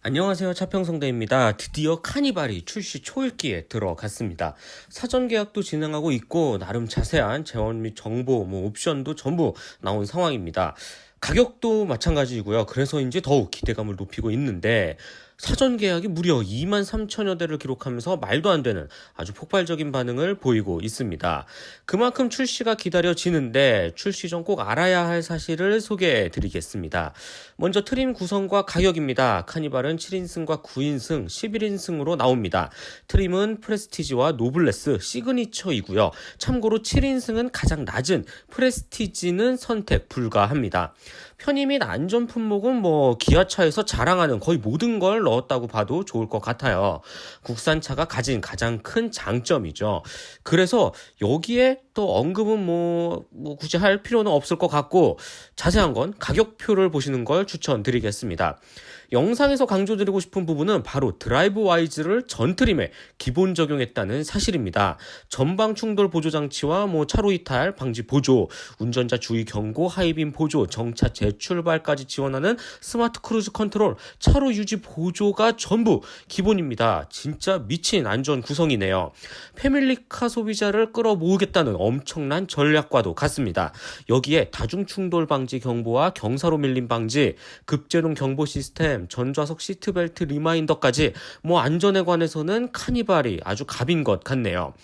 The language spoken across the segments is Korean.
안녕하세요. 차평성대입니다. 드디어 카니발이 출시 초읽기에 들어갔습니다. 사전 계약도 진행하고 있고 나름 자세한 재원 및 정보, 뭐 옵션도 전부 나온 상황입니다. 가격도 마찬가지이고요. 그래서인지 더욱 기대감을 높이고 있는데 사전 계약이 무려 2만 3천여 대를 기록하면서 말도 안 되는 아주 폭발적인 반응을 보이고 있습니다. 그만큼 출시가 기다려지는데 출시 전 꼭 알아야 할 사실을 소개해 드리겠습니다. 먼저 트림 구성과 가격입니다. 카니발은 7인승과 9인승, 11인승으로 나옵니다. 트림은 프레스티지와 노블레스, 시그니처이고요. 참고로 7인승은 가장 낮은 프레스티지는 선택 불가합니다. 편의 및 안전 품목은 뭐 기아차에서 자랑하는 거의 모든 걸 넣었다고 봐도 좋을 것 같아요. 국산차가 가진 가장 큰 장점이죠. 그래서 여기에 또 언급은 뭐, 뭐 굳이 할 필요는 없을 것 같고 자세한 건 가격표를 보시는 걸 추천드리겠습니다. 영상에서 강조드리고 싶은 부분은 바로 드라이브 와이즈를 전 트림에 기본 적용했다는 사실입니다. 전방 충돌 보조 장치와 뭐 차로 이탈 방지 보조, 운전자 주의 경고, 하이빔 보조, 정차 재출발까지 지원하는 스마트 크루즈 컨트롤, 차로 유지 보조가 전부 기본입니다. 진짜 미친 안전 구성이네요. 패밀리카 소비자를 끌어모으겠다는 엄청난 전략과도 같습니다. 여기에 다중 충돌 방지 경보와 경사로 밀림 방지, 급제동 경보 시스템, 전좌석 시트벨트 리마인더까지 뭐 안전에 관해서는 카니발이 아주 갑인 것 같네요.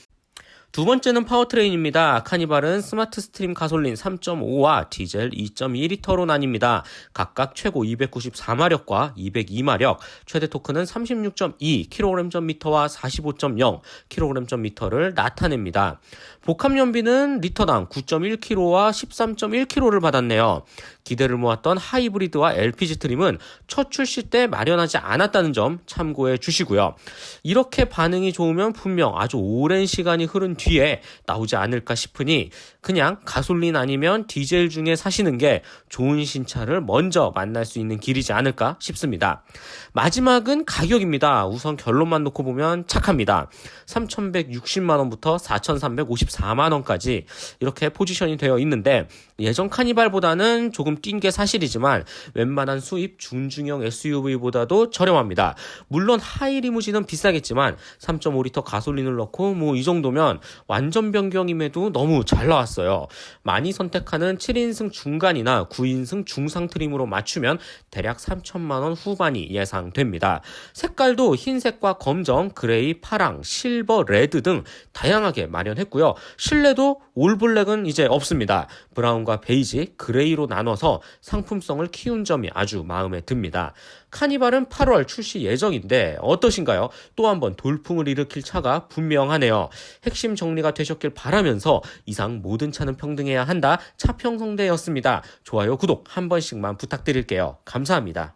두 번째는 파워트레인입니다. 카니발은 스마트 스트림 가솔린 3.5와 디젤 2.2리터로 나뉩니다. 각각 최고 294마력과 202마력, 최대 토크는 36.2kg/m와 45.0kg/m를 나타냅니다. 복합 연비는 리터당 9.1kg와 13.1kg를 받았네요. 기대를 모았던 하이브리드와 LPG 트림은 첫 출시 때 마련하지 않았다는 점 참고해 주시고요. 이렇게 반응이 좋으면 분명 아주 오랜 시간이 흐른 뒤에 나오지 않을까 싶으니 그냥 가솔린 아니면 디젤 중에 사시는 게 좋은 신차를 먼저 만날 수 있는 길이지 않을까 싶습니다. 마지막은 가격입니다. 우선 결론만 놓고 보면 착합니다. 3,160만원부터 4,354만원까지 이렇게 포지션이 되어 있는데 예전 카니발보다는 조금 뛴 게 사실이지만 웬만한 수입 중중형 SUV보다도 저렴합니다. 물론 하이 리무진은 비싸겠지만 3.5리터 가솔린을 넣고 뭐 이 정도면 완전 변경임에도 너무 잘 나왔어요. 많이 선택하는 7인승 중간이나 9인승 중상 트림으로 맞추면 대략 3천만 원 후반이 예상됩니다. 색깔도 흰색과 검정, 그레이, 파랑, 실버, 레드 등 다양하게 마련했고요. 실내도 올블랙은 이제 없습니다. 브라운과 베이지, 그레이로 나눠 서 상품성을 키운 점이 아주 마음에 듭니다. 카니발은 8월 출시 예정인데 어떠신가요? 또 한번 돌풍을 일으킬 차가 분명하네요. 핵심 정리가 되셨길 바라면서 이상 모든 차는 평등해야 한다. 차평성대였습니다. 좋아요, 구독 한 번씩만 부탁드릴게요. 감사합니다.